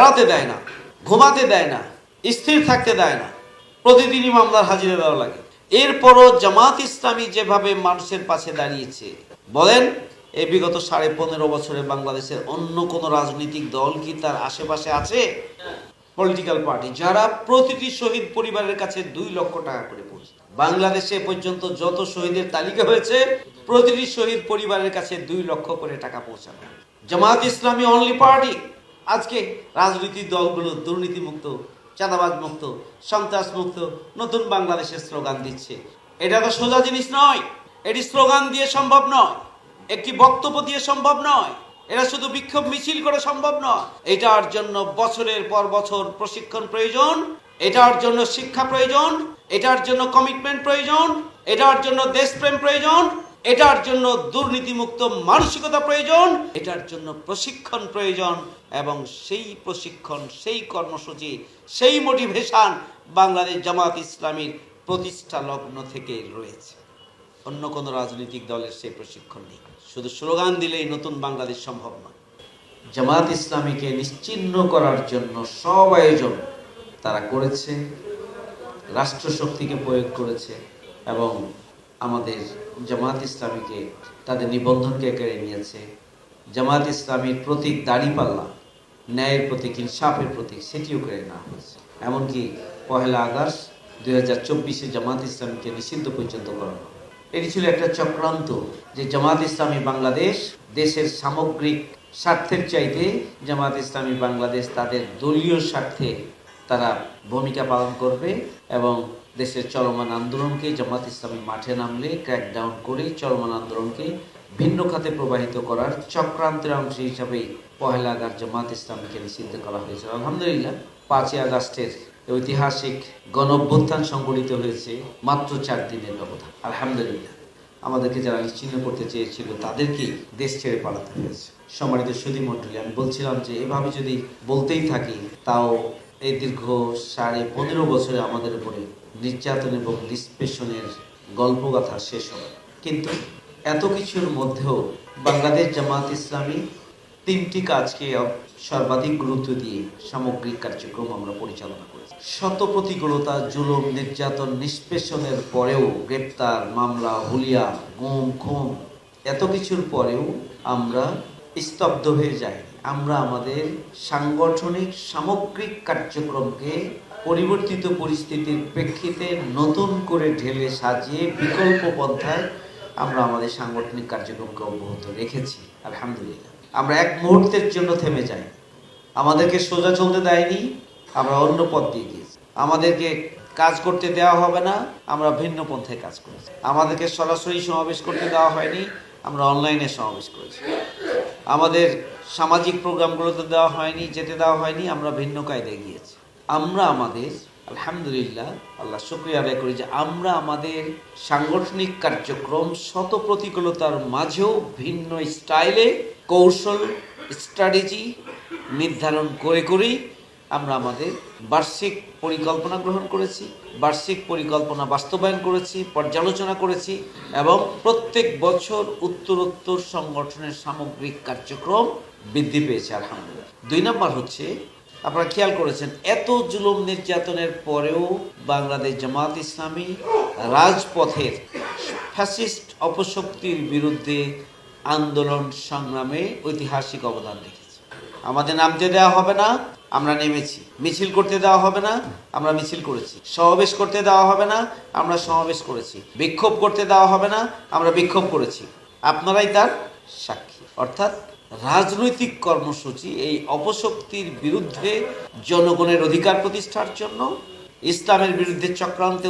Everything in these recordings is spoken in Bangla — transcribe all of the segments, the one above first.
বেড়াতে দেয় না, ঘুমাতে দেয় না, স্থির থাকতে দেয় না। প্রতিদিনই মামলার হাজিরা দেওয়া লাগে। এরপরও জামাত ইসলামী যেভাবে মানুষের পাশে দাঁড়িয়েছে, বলেন এই বিগত সাড়ে পনেরো বছরে বাংলাদেশের অন্য কোনো রাজনৈতিক দল কি তার আশেপাশে আছে? পলিটিক্যাল পার্টি যারা প্রতিটি শহীদ পরিবারের কাছে দুই লক্ষ টাকা করে পৌঁছে। বাংলাদেশে পর্যন্ত যত শহীদের তালিকা হয়েছে, প্রতিটি শহীদ পরিবারের কাছে দুই লক্ষ করে টাকা পৌঁছানো। জামাত ইসলামী অনলি পার্টি আজকে রাজনৈতিক দলগুলো দুর্নীতিমুক্ত চাঁদাবাজ মুক্ত সন্ত্রাস মুক্ত নতুন বাংলাদেশের স্লোগান দিচ্ছে। এটা তো সোজা জিনিস নয়। এটি স্লোগান দিয়ে সম্ভব নয়। একটি বক্তব্য দিয়ে সম্ভব নয়। এটা শুধু বিক্ষোভ মিছিল করে সম্ভব নয়। এটার জন্য বছরের পর বছর প্রশিক্ষণ প্রয়োজন, এটার জন্য শিক্ষা প্রয়োজন, এটার জন্য কমিটমেন্ট প্রয়োজন, এটার জন্য দেশপ্রেম প্রয়োজন এটার জন্য দুর্নীতিমুক্ত মানসিকতা প্রয়োজন, এটার জন্য প্রশিক্ষণ প্রয়োজন, এবং সেই প্রশিক্ষণ, সেই কর্মসূচি, সেই মোটিভেশন বাংলাদেশ জামাত ইসলামীর প্রতিষ্ঠা লগ্ন থেকে রয়েছে। অন্য কোনো রাজনৈতিক দলের সেই প্রশিক্ষণ নেই। শুধু স্লোগান দিলেই নতুন বাংলাদেশ সম্ভব নয়। জামাত ইসলামীকে নিশ্চিহ্ন করার জন্য সব আয়োজন তারা করেছে, রাষ্ট্রশক্তিকে প্রয়োগ করেছে, এবং আমাদের জামাত ইসলামীকে, তাদের নিবন্ধনকে কেড়ে নিয়েছে। জামাত ইসলামীর প্রতীক দাড়িপাল্লা, ন্যায়ের প্রতীক ইনসাফের প্রতীক, সেটিও কেড়ে নেওয়া হয়েছে। এমনকি পহেলা আগস্ট দুই হাজার চব্বিশে জামাত ইসলামীকে নিষিদ্ধ পর্যন্ত করানো এটি ছিল একটা চক্রান্ত যে জামাত ইসলামী বাংলাদেশ দেশের সামগ্রিক স্বার্থের চাইতে জামাত ইসলামী বাংলাদেশ তাদের দলীয় স্বার্থে তারা ভূমিকা পালন করবে এবং দেশের চলমান আন্দোলনকে জামাত ইসলামী মাঠে নামলে ক্র্যাকডাউন করে চলমান আন্দোলনকে ভিন্ন খাতে প্রবাহিত করার চক্রান্তের অংশ হিসাবে পহেলা আগস্ট জামাত ইসলামীকে নিষিদ্ধ করা হয়েছে। আলহামদুলিল্লাহ, পাঁচই আগস্টের ঐতিহাসিক গণঅভ্যুত্থান সংগঠিত হয়েছে মাত্র চার দিনের ব্যবধান। আলহামদুলিল্লাহ, আমাদেরকে যারা নিশ্চিন্ন করতে চেয়েছিল তাদেরকেই দেশ ছেড়ে পালাতে হয়েছে। সম্মানিত সুদী মণ্ডলী আমি বলছিলাম যে এভাবে যদি বলতেই থাকি, তাও এই দীর্ঘ সাড়ে পনেরো বছরে আমাদের উপরে নির্যাতন এবং নিষ্পেষণের গল্পগাথা শেষ হবে। কিন্তু এত কিছুর মধ্যেও বাংলাদেশ জামাত ইসলামী তিনটি কাজকে সর্বাধিক গুরুত্ব দিয়ে সামগ্রিক কার্যক্রম আমরা পরিচালনা করেছি। শত প্রতিকূলতা জুলুম, নির্যাতন, নিষ্পেষণের পরেও গ্রেপ্তার, মামলা হুলিয়া গুম, খুন, এত কিছুর পরেও আমরা স্তব্ধ হয়ে যাই আমরা আমাদের সাংগঠনিক সামগ্রিক কার্যক্রমকে পরিবর্তিত পরিস্থিতির প্রেক্ষিতে নতুন করে ঢেলে সাজিয়ে বিকল্প পন্থায় আমরা আমাদের সাংগঠনিক কার্যক্রমকে অব্যাহত রেখেছি, আলহামদুলিল্লাহ। আমরা এক মুহূর্তের জন্য থেমে যাই। আমাদেরকে সোজা চলতে দেয়নি, আমরা অন্য পথ দিয়ে গিয়েছি। আমাদেরকে কাজ করতে দেওয়া হবে না, আমরা ভিন্ন পন্থায় কাজ করেছি। আমাদেরকে সরাসরি সমাবেশ করতে দেওয়া হয়নি, আমরা অনলাইনে সমাবেশ করেছি। আমাদের সামাজিক প্রোগ্রামগুলোতে দেওয়া হয়নি, যেতে দেওয়া হয়নি, আমরা ভিন্ন কায়দায় গিয়েছি। আমরা আমাদের, আলহামদুলিল্লাহ, আল্লাহ শুক্রিয়া আদায় করি যে আমরা আমাদের সাংগঠনিক কার্যক্রম শত প্রতিকূলতার মাঝেও ভিন্ন স্টাইলে, কৌশল, স্ট্র্যাটেজি নির্ধারণ করে করেই আমরা আমাদের বার্ষিক পরিকল্পনা গ্রহণ করেছি, বার্ষিক পরিকল্পনা বাস্তবায়ন করেছি, পর্যালোচনা করেছি এবং প্রত্যেক বছর উত্তরোত্তর সংগঠনের সামগ্রিক কার্যক্রম বৃদ্ধি পেয়েছে, আলহামদুলিল্লাহ। দুই নম্বর হচ্ছে আপনারা খেয়াল করেছেন, এত জুলুম নির্যাতনের পরেও বাংলাদেশ জামাত ইসলামী রাজপথের ফ্যাসিস্ট অপশক্তির বিরুদ্ধে আন্দোলন সংগ্রামে ঐতিহাসিক অবদান রেখেছে। আমাদের নামতে দেওয়া হবে না, আমরা নেমেছি। মিছিল করতে দেওয়া হবে না, আমরা মিছিল করেছি। সমাবেশ করতে দেওয়া হবে না, আমরা সমাবেশ করেছি। বিক্ষোভ করতে দেওয়া হবে না, আমরা বিক্ষোভ করেছি। আপনারাই তার সাক্ষী। অর্থাৎ রাজনৈতিক কর্মসূচি এই অপশক্তির বিরুদ্ধে জনগণের অধিকার প্রতিষ্ঠার জন্য, ইসলামের বিরুদ্ধে চক্রান্ত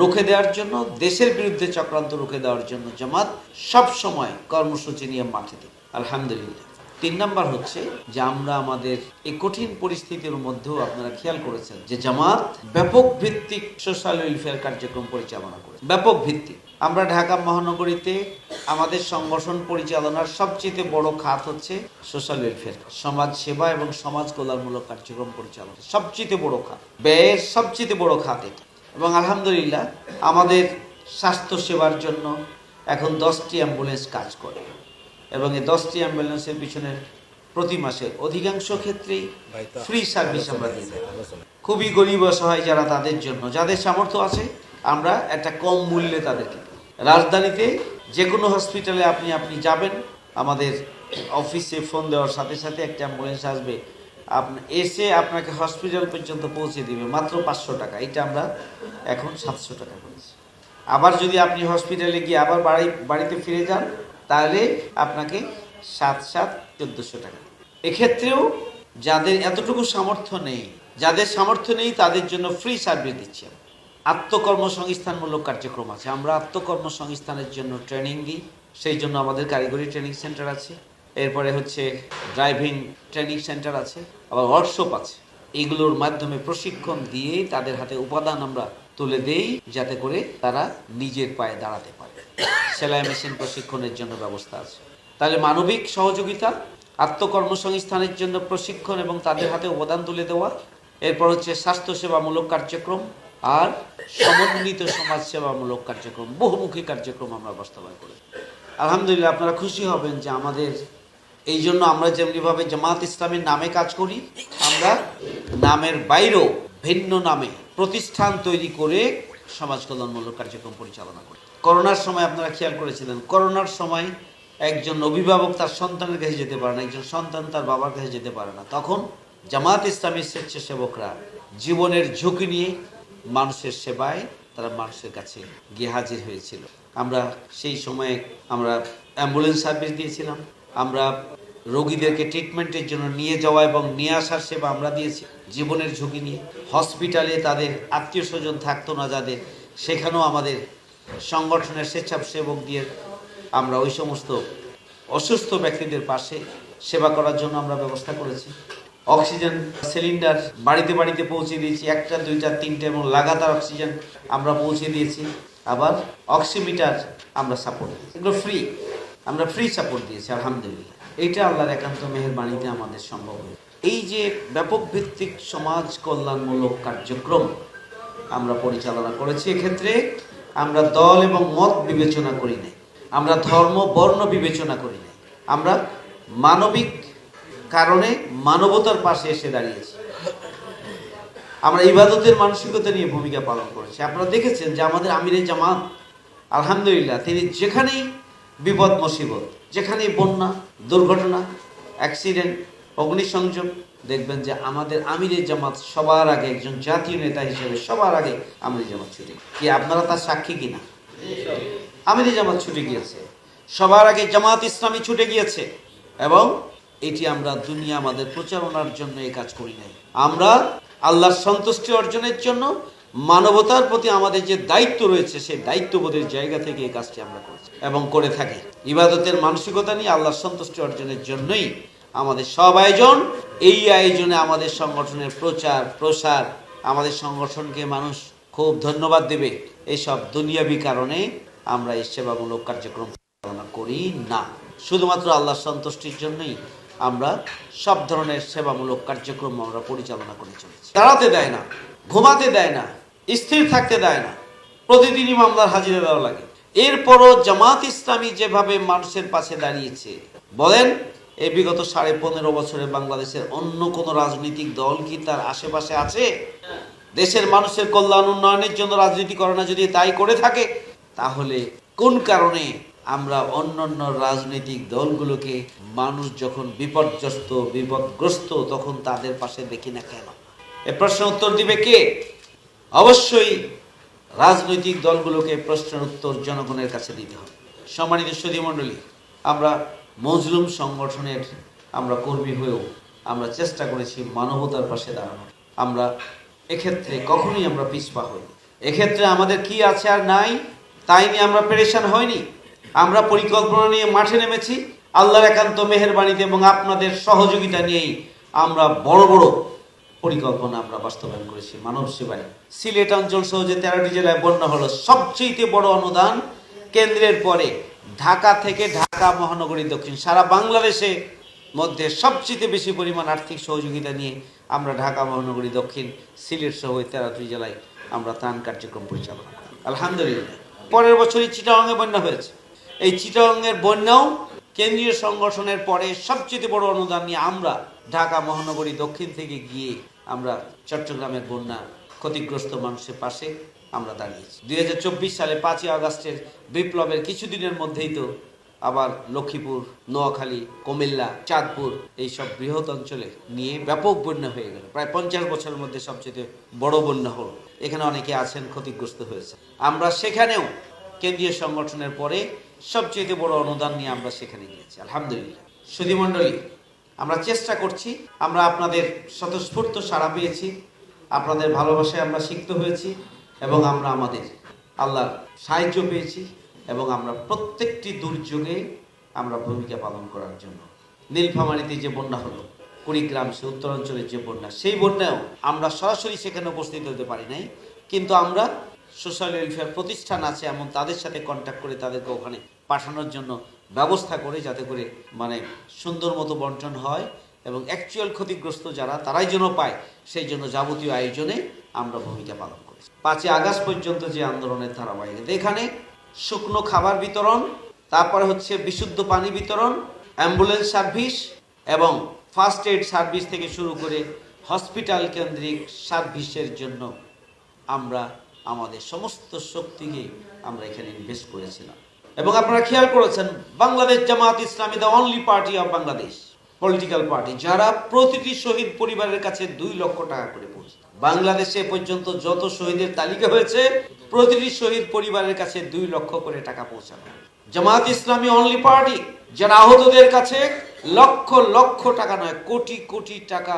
রুখে দেওয়ার জন্য, দেশের বিরুদ্ধে চক্রান্ত রুখে দেওয়ার জন্য জামাত সব সময় কর্মসূচি নিয়ে মাঠে দিই আলহামদুলিল্লাহ। তিন নাম্বার হচ্ছে যে আমরা আমাদের এই কঠিন পরিস্থিতির মধ্যেও আপনারা খেয়াল করেছেন যে জামাত ব্যাপক ভিত্তিক সোশ্যাল ওয়েলফেয়ার কার্যক্রম পরিচালনা করে ব্যাপক ভিত্তিক। আমরা ঢাকা মহানগরীতে আমাদের সংগঠন পরিচালনার সবচেয়ে বড় খাত হচ্ছে সোশ্যাল ওয়েলফেয়ার সমাজ সেবা এবং সমাজ কল্যাণমূলক কার্যক্রম পরিচালনা। সবচেয়ে বড় খাত। ব্যয়ের সবচেয়ে বড় খাত এটা। এবং আলহামদুলিল্লাহ আমাদের স্বাস্থ্য সেবার জন্য এখন দশটি অ্যাম্বুলেন্স কাজ করে। এবং এই দশটি অ্যাম্বুলেন্সের পিছনে প্রতি মাসে অধিকাংশ ক্ষেত্রেই ফ্রি সার্ভিস আমরা দিয়ে থাকি। খুবই গরিব অসহায় যারা তাদের জন্য যাদের সামর্থ্য আছে আমরা একটা কম মূল্যে তাদেরকে রাজধানীতে যে কোনো হসপিটালে আপনি আপনি যাবেন, আমাদের অফিসে ফোন দেওয়ার সাথে সাথে একটা অ্যাম্বুলেন্স আসবে। আপনি এসে আপনাকে হসপিটাল পর্যন্ত পৌঁছে দিবে, মাত্র পাঁচশো টাকা। এটা আমরা এখন সাতশো টাকা করেছি। আবার যদি আপনি হসপিটালে গিয়ে আবার বাড়ি, বাড়িতে ফিরে যান, তাহলে আপনাকে সাত সাত, চোদ্দোশো টাকা। এক্ষেত্রেও যাদের এতটুকু সামর্থ্য নেই, যাদের সামর্থ্য নেই, তাদের জন্য ফ্রি সার্ভিস দিচ্ছি আমরা। আত্মকর্মসংস্থানমূলক কার্যক্রম আছে। আমরা আত্মকর্মসংস্থানের জন্য ট্রেনিং দিই, সেই জন্য আমাদের কারিগরি ট্রেনিং সেন্টার আছে। এরপরে হচ্ছে ড্রাইভিং ট্রেনিং সেন্টার আছে, আবার ওয়ার্কশপ আছে। এগুলোর মাধ্যমে প্রশিক্ষণ দিয়ে তাদের হাতে উপাদান আমরা তুলে দেই, যাতে করে তারা নিজের পায়ে দাঁড়াতে পারে। সেলাই মেশিন প্রশিক্ষণের জন্য ব্যবস্থা আছে। তাহলে মানবিক সহযোগিতা, আত্মকর্মসংস্থানের জন্য প্রশিক্ষণ এবং তাদের হাতে অবদান তুলে দেওয়া, এরপর হচ্ছে স্বাস্থ্যসেবামূলক কার্যক্রম আর সমন্বিত সমাজসেবামূলক কার্যক্রম, বহুমুখী কার্যক্রম আমরা বাস্তবায়ন করি আলহামদুলিল্লাহ আপনারা খুশি হবেন যে আমাদের এই জন্য আমরা যেমনিভাবে জামাত ইসলামের নামে কাজ করি, আমরা নামের বাইরেও ভিন্ন নামে প্রতিষ্ঠান তৈরি করে সমাজ কল্যাণমূলক কার্যক্রম পরিচালনা করি। করোনার সময় আপনারা খেয়াল করেছিলেন, করোনার সময় একজন অভিভাবক তার সন্তানের কাছে যেতে পারে না, একজন সন্তান তার বাবার কাছে যেতে পারে না। তখন জামাত ইসলামী স্বেচ্ছাসেবকরা জীবনের ঝুঁকি নিয়ে মানুষের সেবায় তারা মানুষের কাছে গিয়ে হাজির হয়েছিল। আমরা সেই সময়ে আমরা অ্যাম্বুলেন্স সার্ভিস দিয়েছিলাম। আমরা রোগীদেরকে ট্রিটমেন্টের জন্য নিয়ে যাওয়া এবং নিয়ে আসার সেবা আমরা দিয়েছি। জীবনের ঝুঁকি নিয়ে। হসপিটালে তাদের আত্মীয় স্বজন থাকতো না যাদের। সেখানেও আমাদের সংগঠনের স্বেচ্ছাসেবক দিয়ে আমরা ওই সমস্ত অসুস্থ ব্যক্তিদের পাশে সেবা করার জন্য আমরা ব্যবস্থা করেছি। অক্সিজেন সিলিন্ডার বাড়িতে বাড়িতে পৌঁছে দিয়েছি। একটা, দুইটা, তিনটে এবং লাগাতার অক্সিজেন আমরা পৌঁছে দিয়েছি। আবার অক্সিমিটার আমরা সাপোর্ট দিয়েছি। এগুলো ফ্রি আমরা ফ্রি সাপোর্ট দিয়েছি, আলহামদুলিল্লাহ। এইটা আল্লাহর একান্ত মেহেরবাণীতে আমাদের সম্ভব হয়েছে। এই যে ব্যাপক ভিত্তিক সমাজ কল্যাণমূলক কার্যক্রম আমরা পরিচালনা করেছি, এক্ষেত্রে আমরা দল এবং মত বিবেচনা করি নাই। আমরা ধর্ম, বর্ণ বিবেচনা করি নাই। আমরা মানবিক কারণে মানবতার পাশে এসে দাঁড়িয়েছে। আমরা ইবাদতের মানসিকতা নিয়ে ভূমিকা পালন করেছি। আপনারা দেখেছেন যে আমাদের আমিরে জামাত, আলহামদুলিল্লাহ, তিনি যেখানেই বিপদ, মুসিবত, যেখানেই বন্যা, দুর্ঘটনা, অ্যাক্সিডেন্ট, অগ্নিসংযোগ, দেখবেন যে আমাদের আমিরে জামাত সবার আগে একজন জাতীয় নেতা হিসেবে সবার আগে আমিরে জামাত ছুটে কি আপনারা তার সাক্ষী কিনা? আমিরে জামাত ছুটে গিয়েছে। সবার আগে জামাত ইসলামী ছুটে গিয়েছে এবং এটি আমরা দুনিয়া আমাদের প্রচারণার জন্য এই কাজ করি নাই। আমরা আল্লাহর সন্তুষ্টি অর্জনের জন্য মানবতার প্রতি আমাদের যে দায়িত্ব রয়েছে, সেই দায়িত্ববোধের জায়গা থেকে এই কাজটি আমরা করছি এবং করে থাকি। ইবাদতের মানসিকতা নিয়ে আল্লাহর সন্তুষ্টি অর্জনের জন্যই আমাদের সব আয়োজন। এই আয়োজনে আমাদের সংগঠনের প্রচার, প্রসার, আমাদের সংগঠনকে মানুষ খুব ধন্যবাদ দেবে। এইসব দুনিয়াবি কারণে আমরা এই সেবামূলক কার্যক্রম করি না। শুধুমাত্র আল্লাহর সন্তুষ্টির জন্যই আমরা সব ধরনের সেবামূলক কার্যক্রম আমরা পরিচালনা করে চলেছি। দাঁড়াতে দেয় না, ঘুমাতে দেয় না, স্থির থাকতে দেয় না, প্রতিদিনই মামলার হাজিরা দেওয়া লাগে। এরপরও জামাত ইসলামী যেভাবে মানুষের পাশে দাঁড়িয়েছে, বলেন এই বিগত সাড়ে পনেরো বছরে বাংলাদেশের অন্য কোনো রাজনৈতিক দল কি তার আশেপাশে আছে? দেশের মানুষের কল্যাণ উন্নয়নের জন্য রাজনীতি করে না যদি তাই করে থাকে, তাহলে কোন কারণে আমরা অন্যান্য রাজনৈতিক দলগুলোকে মানুষ যখন বিপর্যস্ত, বিপদগ্রস্ত, তখন তাদের পাশে দেখি না কেন? এ প্রশ্ন উত্তর দিবে কে? অবশ্যই রাজনৈতিক দলগুলোকে প্রশ্নের উত্তর জনগণের কাছে দিতে হবে। সম্মানিত সুধী মণ্ডলী আমরা মজলুম সংগঠনের আমরা কর্মী হয়েও আমরা চেষ্টা করেছি মানবতার পাশে দাঁড়ানোর। আমরা এক্ষেত্রে কখনোই আমরা পিছপা হইনি। এক্ষেত্রে আমাদের কি আছে আর নাই, তাই নিয়ে আমরা পেরেশান হয়নি আমরা পরিকল্পনা নিয়ে মাঠে নেমেছি। আল্লাহর একান্ত মেহেরবাণীতে এবং আপনাদের সহযোগিতা নিয়েই আমরা বড় বড় পরিকল্পনা আমরা বাস্তবায়ন করেছি মানব সেবায়। সিলেট অঞ্চল সহ যে তেরোটি জেলায় বন্যা হলো সবচেয়ে বড় অনুদান কেন্দ্রের পরে ঢাকা থেকে ঢাকা মহানগরী দক্ষিণ। সারা বাংলাদেশে মধ্যে সবচেয়ে বেশি পরিমাণ আর্থিক সহযোগিতা নিয়ে আমরা ঢাকা মহানগরী দক্ষিণ, সিলেট সহ তেরোটি জেলায় আমরা ত্রাণ কার্যক্রম পরিচালনা করি। আলহামদুলিল্লাহ। পরের বছরই চিটাগাংয়ে বন্যা হয়েছে। এই চিটাগাংয়ের বন্যাও কেন্দ্রীয় সংগঠনের পরে সবচেয়ে বড় অনুদান নিয়ে আমরা ঢাকা মহানগরী দক্ষিণ থেকে গিয়ে আমরা চট্টগ্রামের বন্যা ক্ষতিগ্রস্ত মানুষের পাশে আমরা দাঁড়িয়েছি। দুই হাজার চব্বিশ সালে পাঁচই আগস্টের বিপ্লবের কিছুদিনের মধ্যেই তো আবার লক্ষ্মীপুর, নোয়াখালী, কুমিল্লা, চাঁদপুর এই সব বৃহৎ অঞ্চলে নিয়ে ব্যাপক বন্যা হয়ে গেল। প্রায় পঞ্চাশ বছরের মধ্যে সবচেয়ে বড় বন্যা হল। এখানে অনেকে আছেন, ক্ষতিগ্রস্ত হয়েছে আমরা সেখানেও কেন্দ্রীয় সংগঠনের পরে সবচেয়ে বড় অনুদান নিয়ে আমরা সেখানে গিয়েছি, আলহামদুলিল্লাহ। সুধীমণ্ডলী আমরা চেষ্টা করছি, আমরা আপনাদের স্বতঃস্ফূর্ত সাড়া পেয়েছি, আপনাদের ভালোবাসায় আমরা সিক্ত হয়েছি এবং আমরা আমাদের আল্লাহর সাহায্য পেয়েছি এবং আমরা প্রত্যেকটি দুর্যোগে আমরা ভূমিকা পালন করার জন্য। নীলফামারীতে যে বন্যা হলো, কুড়িগ্রাম সে উত্তরাঞ্চলের যে বন্যা, সেই বন্যাও আমরা সরাসরি সেখানে উপস্থিত হতে পারি নাই। কিন্তু আমরা সোশ্যাল ওয়েলফেয়ার প্রতিষ্ঠান আছে এমন তাদের সাথে কন্ট্যাক্ট করে তাদেরকে ওখানে পাঠানোর জন্য ব্যবস্থা করে যাতে করে মানে সুন্দর মতো বন্টন হয় এবং অ্যাকচুয়াল ক্ষতিগ্রস্ত যারা, তারাই যেন পায়, সেই জন্য যাবতীয় আয়োজনে আমরা ভূমিকা পালন করি পাঁচই আগস্ট পর্যন্ত যে আন্দোলনের ধারাবাহিকতা, এখানে শুকনো খাবার বিতরণ, তারপরে হচ্ছে বিশুদ্ধ পানি বিতরণ অ্যাম্বুলেন্স সার্ভিস এবং ফার্স্ট এইড সার্ভিস থেকে শুরু করে হসপিটাল কেন্দ্রিক সার্ভিসের জন্য আমরা, আমাদের সমস্ত শক্তিকে আমরা এখানে ইনভেস্ট করেছিলাম। এবং আপনারা খেয়াল করেছেন, Bangladesh Jamaat Islami the only party of Bangladesh political party যারা প্রতিটি শহীদ পরিবারের কাছে দুই লক্ষ টাকা করে পৌঁছে। বাংলাদেশে পর্যন্ত যত শহীদের তালিকা হয়েছে, প্রতিটি শহীদ পরিবারের কাছে দুই লক্ষ করে টাকা পৌঁছানো। জামাত ইসলামী অনলি পার্টি যারা আহতদের কাছে লক্ষ লক্ষ টাকা নয়, কোটি কোটি টাকা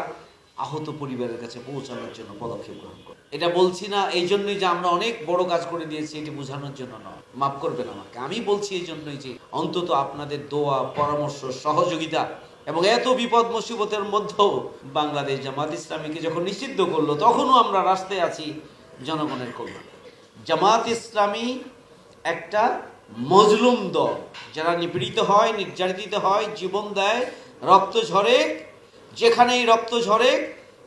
আহত পরিবারের কাছে পৌঁছানোর জন্য পদক্ষেপ গ্রহণ করে। এটা বলছি না, এই জন্যই যে আমরা অনেক বড় কাজ করে দিয়েছি, এটি বোঝানোর জন্য নয়। মাফ করবেন আমাকে। আমি বলছি এই জন্যই যে অন্তত আপনাদের দোয়া, পরামর্শ, সহযোগিতা এবং এত বিপদ মুসিবতের মধ্যেও বাংলাদেশ জামাত ইসলামীকে যখন নিষিদ্ধ করল, তখনও আমরা রাস্তায় আছি জনগণের কল্যাণ। জামাত ইসলামী একটা মজলুম দল। যারা নিপীড়িত হয়, নির্যাতিত হয়, জীবন দেয়, রক্ত ঝরে, যেখানেই রক্ত ঝরে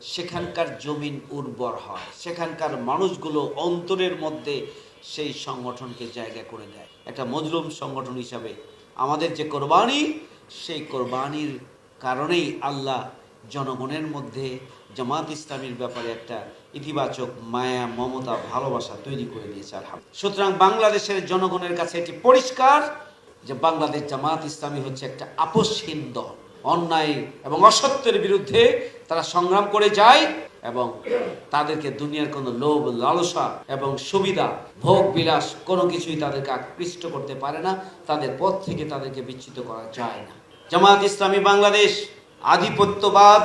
সেখানকার জমিন উর্বর হয়। সেখানকার মানুষগুলো অন্তরের মধ্যে সেই সংগঠনকে জায়গা করে দেয়। একটা মজলুম সংগঠন হিসাবে আমাদের যে কোরবানি, সেই কোরবানির কারণেই আল্লাহ জনগণের মধ্যে জামাত ইসলামীর ব্যাপারে একটা ইতিবাচক মায়া, মমতা, ভালোবাসা তৈরি করে দিয়েছে, আলহামদুলিল্লাহ। সুতরাং বাংলাদেশের জনগণের কাছে এটি পরিষ্কার যে বাংলাদেশ জামাত ইসলামী হচ্ছে একটা আপসহীন দল। অন্যায় এবং অসত্যের বিরুদ্ধে তারা সংগ্রাম করে যায় এবং তাদেরকে দুনিয়ার কোনো লোভ, লালসা এবং সুবিধা, ভোগ, বিলাস কোনো কিছুই তাদেরকে আকৃষ্ট করতে পারে না। তাদের পথ থেকে তাদেরকে বিচ্ছিত করা যায় না। জামাত ইসলামী বাংলাদেশ আধিপত্যবাদ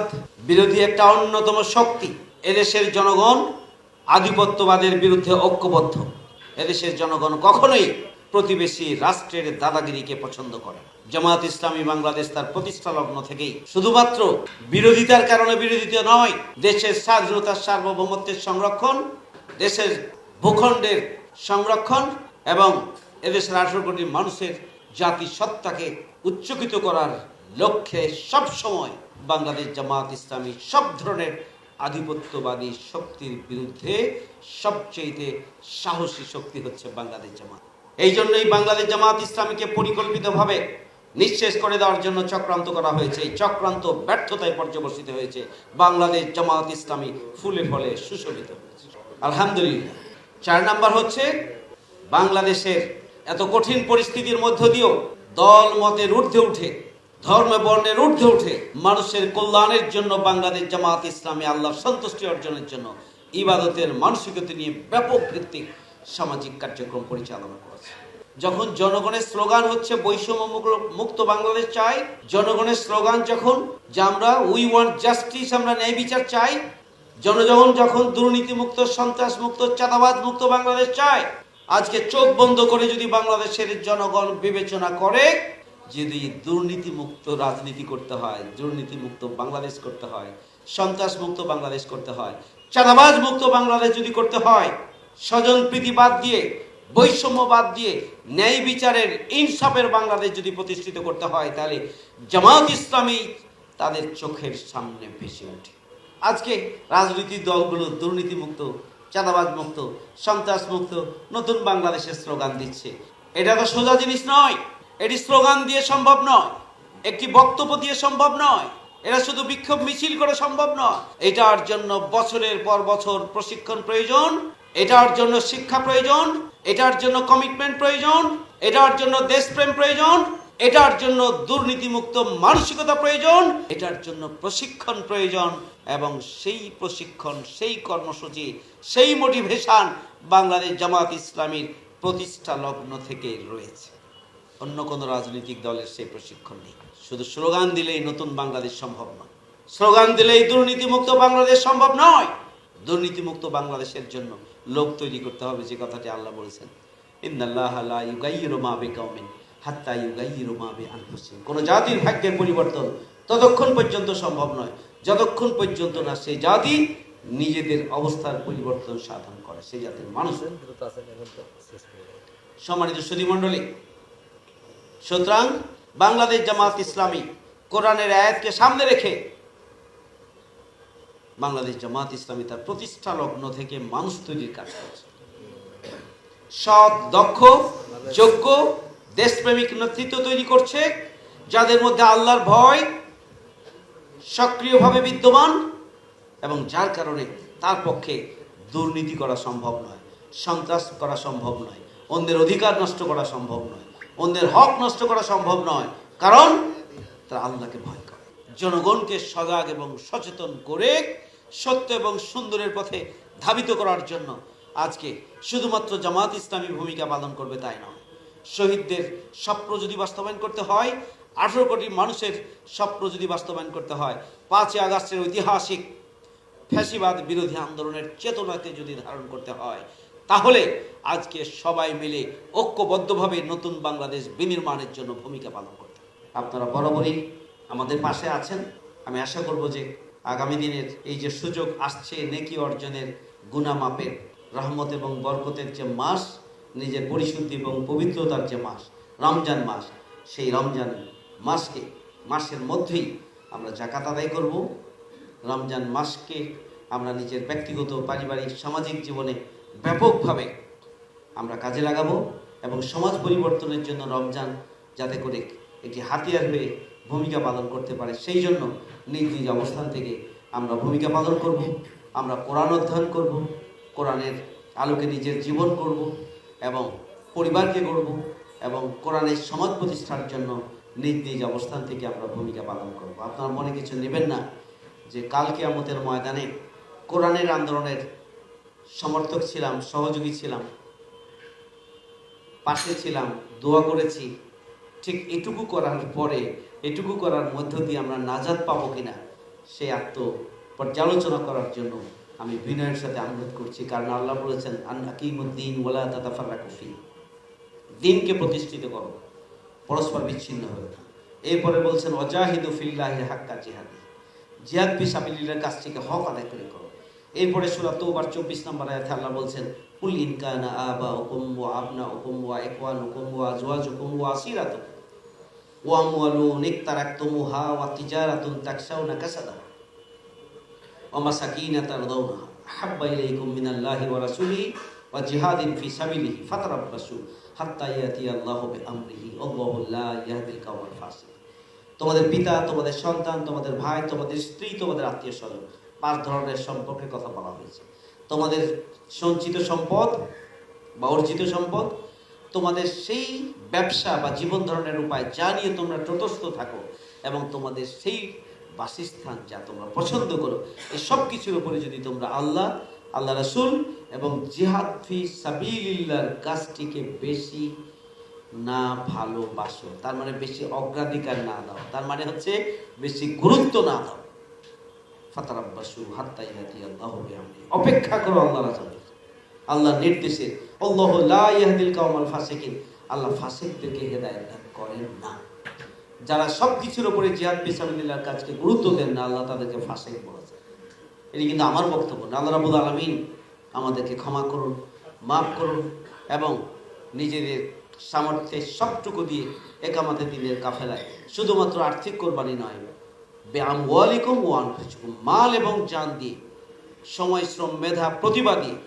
বিরোধী একটা অন্যতম শক্তি। এদেশের জনগণ আধিপত্যবাদের বিরুদ্ধে ঐক্যবদ্ধ। এদেশের জনগণ কখনোই প্রতিবেশী রাষ্ট্রের দাদাগিরিকে পছন্দ করে। জামাত ইসলামী বাংলাদেশ তার প্রতিষ্ঠা লগ্ন থেকেই। শুধুমাত্র বিরোধিতার কারণে বিরোধিতা নয়, দেশের স্বাধীনতার সার্বভৌমত্বের সংরক্ষণ, দেশের ভূখণ্ডের সংরক্ষণ এবং এদেশের আঠারো কোটি মানুষের জাতি সত্তাকে উচ্চকিত করার লক্ষ্যে সব সময় বাংলাদেশ জামাত ইসলামী সব ধরনের আধিপত্যবাদী শক্তির বিরুদ্ধে সবচেয়ে সাহসী শক্তি হচ্ছে বাংলাদেশ জামাত এই জন্যই বাংলাদেশ জামাত ইসলামীকে পরিকল্পিতভাবে নিঃশেষ করে দেওয়ার জন্য চক্রান্ত করা হয়েছে। এই চক্রান্ত ব্যর্থতায় পর্যবসিত হয়েছে। বাংলাদেশ জামাত ইসলামী ফুলে ফলে সুশোভিত হয়েছে। আলহামদুলিল্লাহ। চার নাম্বার হচ্ছে, বাংলাদেশের এত কঠিন পরিস্থিতির মধ্য দিয়েও দল মতের ঊর্ধ্বে উঠে, ধর্ম বর্ণের ঊর্ধ্বে উঠে মানুষের কল্যাণের জন্য বাংলাদেশ জামাত ইসলামী আল্লাহর সন্তুষ্টি অর্জনের জন্য ইবাদতের মানসিকতা নিয়ে ব্যাপক ভিত্তিক সামাজিক কার্যক্রম পরিচালনা করেছে। যখন জনগণের স্লোগান হচ্ছে বৈষম্য মুক্ত- বাংলাদেশ চাই, জনগণের স্লোগান যখন যে আমরা উই ওয়ান্ট জাস্টিস আমরা ন্যায় বিচার চাই, জনগণ যখন দুর্নীতি মুক্ত সন্ত্রাস মুক্ত চাঁদাবাদ মুক্ত বাংলাদেশ চায়, আজকে চোখ বন্ধ করে যদি বাংলাদেশের জনগণ বিবেচনা করে যদি দুর্নীতি মুক্ত রাজনীতি করতে হয় দুর্নীতি মুক্ত বাংলাদেশ করতে হয় সন্ত্রাস মুক্ত বাংলাদেশ করতে হয় চাঁদাবাজ মুক্ত বাংলাদেশ যদি করতে হয় স্বজন প্রীতি বাদ দিয়ে, বৈষম্য বাদ দিয়ে, ন্যায় বিচারের ইনসাফের বাংলাদেশ যদি প্রতিষ্ঠিত করতে হয়, তাহলে জামায়াত ইসলামী তাদের চোখের সামনে ভেসে ওঠে। আজকে রাজনৈতিক দলগুলো দুর্নীতিমুক্ত চাঁদাবাজ মুক্ত সন্ত্রাস মুক্ত নতুন বাংলাদেশের স্লোগান দিচ্ছে। এটা তো সোজা জিনিস নয়। এটি স্লোগান দিয়ে সম্ভব নয়। একটি বক্তব্য দিয়ে সম্ভব নয়। এটা শুধু বিক্ষোভ মিছিল করে সম্ভব নয়। এটার জন্য বছরের পর বছর প্রশিক্ষণ প্রয়োজন। এটার জন্য শিক্ষা প্রয়োজন, এটার জন্য কমিটমেন্ট প্রয়োজন, এটার জন্য দেশপ্রেম প্রয়োজন, এটার জন্য দুর্নীতিমুক্ত মানসিকতা প্রয়োজন, এটার জন্য প্রশিক্ষণ প্রয়োজন এবং সেই প্রশিক্ষণ, সেই কর্মসূচি, সেই মোটিভেশন বাংলাদেশ জামাত ইসলামীর প্রতিষ্ঠা লগ্ন থেকে রয়েছে। অন্য কোনো রাজনৈতিক দলের সেই প্রশিক্ষণ নেই। শুধু স্লোগান দিলেই নতুন বাংলাদেশ সম্ভব নয়। স্লোগান দিলেই দুর্নীতিমুক্ত বাংলাদেশ সম্ভব নয়। দুর্নীতিমুক্ত বাংলাদেশের জন্য লোক তৈরি করতে হবে, যে কথাটি আল্লাহ বলেছেন। বিআনফুসিহিম। কোন জাতির ভাগ্যের পরিবর্তন ততক্ষণ পর্যন্ত সম্ভব নয়, যতক্ষণ পর্যন্ত না সেই জাতি নিজেদের অবস্থার পরিবর্তন সাধন করে। সেই জাতির মানুষ। দ্রুত আছেন এখন তো শেষ করে দেবেন। সম্মানিত সুধীমণ্ডলী, সুতরাং বাংলাদেশ জামাত ইসলামী কোরআনের আয়াতকে সামনে রেখে বাংলাদেশ জামাত ইসলামী তার প্রতিষ্ঠা লগ্ন থেকে মানুষ তৈরির কাজ করছে। সৎ, দক্ষ, যোগ্য, দেশপ্রেমিক নেতৃত্ব তৈরি করছে, যাদের মধ্যে আল্লাহর ভয় সক্রিয়ভাবে বিদ্যমান এবং যার কারণে তার পক্ষে দুর্নীতি করা সম্ভব নয়, সন্ত্রাস করা সম্ভব নয়, অন্যের অধিকার নষ্ট করা সম্ভব নয়, অন্যের হক নষ্ট করা সম্ভব নয়, কারণ তারা আল্লাহকে ভয় করে। জনগণকে সজাগ এবং সচেতন করে সত্য এবং সুন্দরের পথে ধাবিত করার জন্য আজকে শুধুমাত্র জামাত ইসলামী ভূমিকা পালন করবে তাই নয় শহীদদের স্বপ্ন যদি বাস্তবায়ন করতে হয়, আঠেরো কোটি মানুষের স্বপ্ন যদি বাস্তবায়ন করতে হয়, পাঁচই আগস্টের ঐতিহাসিক ফ্যাসিবাদ বিরোধী আন্দোলনের চেতনাকে যদি ধারণ করতে হয়, তাহলে আজকে সবাই মিলে ঐক্যবদ্ধভাবে নতুন বাংলাদেশ বিনির্মাণের জন্য ভূমিকা পালন করতে। আপনারা বরাবরই আমাদের পাশে আছেন আমি আশা করব যে আগামী দিনের এই যে সুযোগ আসছে নেকি অর্জনের গুণা মাপের রহমত এবং বরকতের যে মাস, নিজের পরিশুদ্ধি এবং পবিত্রতার যে মাস, রমজান মাস, সেই রমজান মাসকে, মাসের মধ্যেই আমরা জাকাত আদায় করব। রমজান মাসকে আমরা নিজের ব্যক্তিগত, পারিবারিক, সামাজিক জীবনে ব্যাপকভাবে আমরা কাজে লাগাবো এবং সমাজ পরিবর্তনের জন্য রমজান যাতে করে একটি হাতিয়ার হয়ে ভূমিকা পালন করতে পারে। সেই জন্য নিজ নিজ অবস্থান থেকে আমরা ভূমিকা পালন করব, আমরা কোরআন অধ্যয়ন করব, কোরআনের আলোকে নিজের জীবন করব এবং পরিবারকে করব এবং কোরআনের সমাজ প্রতিষ্ঠার জন্য নিজ নিজ অবস্থান থেকে আমরা ভূমিকা পালন করব। আপনার মনে কিছু নেবেন না যে কাল কিয়ামতের ময়দানে কোরআনের আন্দোলনের সমর্থক ছিলাম, সহযোগী ছিলাম, পাশে ছিলাম, দোয়া করেছি। ঠিক এটুকু করার পরে এটুকু করার মধ্য দিয়ে আমরা নাজাদ পাবো কিনা সেই আত্ম পর্যালোচনা করার জন্য আমি বিনয়ের সাথে অনুরোধ করছি, কারণ আল্লাহ বলেছেন আকিমুদ্দিন ওলা তাতাফারা কফি দিনকে প্রতিষ্ঠিত করো, পরস্পর বিচ্ছিন্ন হবে না এরপরে বলছেন অজাহিদু ফিল্লাহি হাক্কা জিহাদি। জিহাদ ফিসাবিলিল্লাহর কাছ থেকে হক আদায় করে করো। এরপরে সুরা তোবার চব্বিশ নম্বর আয়াতে আল্লাহ বলছেন, কুল ইনকানা আবা ওয়া আবনা হুকুম ওয়া ইখওয়ান হুকুম ওয়া আজওয়াজ হুকুম ওয়া ওয়া তিজারাতুন তাকশাউনা কাসাদাহা ওয়া মাসাকিনা তারদাউনাহা আহাব্বা ইলাইকুম মিনাল্লাহি ওয়া রাসূলিহি ওয়া জিহাদিন ফি সাবিলিহি ফাতারাব্বাসু হাত্তা ইয়াতিয়াল্লাহু বিআমরিহি। আল্লাহু লা ইয়াহদিল কাওমাল ফাসিক। তোমাদের পিতা, তোমাদের সন্তান, তোমাদের ভাই, তোমাদের স্ত্রী, তোমাদের আত্মীয় স্বজন পাঁচ ধরনের সম্পর্কের কথা বলা হয়েছে। তোমাদের সঞ্চিত সম্পদ বা অর্জিত সম্পদ তোমাদের সেই ব্যবসা বা জীবন ধারণের উপায় যা নিয়ে তোমরা তটস্থ থাকো এবং তোমাদের সেই বাসস্থান যা তোমরা পছন্দ করো, এই সব কিছুর উপরে যদি তোমরা আল্লাহ আল্লাহ রাসূল এবং জিহাদ ফি সাবিলিল্লাহর কাজটিকে বেশি না ভালোবাসো, তার মানে বেশি অগ্রাধিকার না দাও, তার মানে হচ্ছে বেশি গুরুত্ব না দাও। ফাতারাব্বাসু হাত্তা ইয়াতি আল্লাহু অপেক্ষা করো আল্লাহ রাসূল আল্লাহর নির্দেশে, আল্লাহ লা ইয়াহদিল কাওমাল আল্লাহ ফাসিকদেরকে হেদায়েত করেন না। যারা সব কিছুর উপরে জিহাদ ফিসাবিলিল্লাহর কাজকে গুরুত্ব দেন না, আল্লাহ তাদেরকে ফাসিক বলেছেন। এটি কিন্তু আমার বক্তব্য না, আল্লাহ রাবুল আলমিন আমাদেরকে ক্ষমা করুন, মাফ করুন এবং নিজেদের সামর্থ্যের সবটুকু দিয়ে একামাতে দিনের কাফেলায় শুধুমাত্র আর্থিক কোরবানি নয় ব্যায়াম ওয়ালিকুম ওয়ান মাল এবং জান দিয়ে, সময়, শ্রম, মেধা, প্রতিভা দিয়ে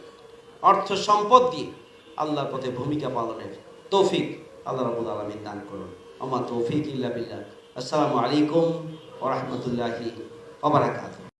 অর্থ সম্পদ দিয়ে আল্লাহর পথে ভূমিকা পালনের তৌফিক আল্লাহ রাবুল আলমিন দান করুন। আমার তৌফিক ইল্লা বিল্লাহ। আসসালামু আলাইকুম ওরহমতুল্লাহি ওবরাকাত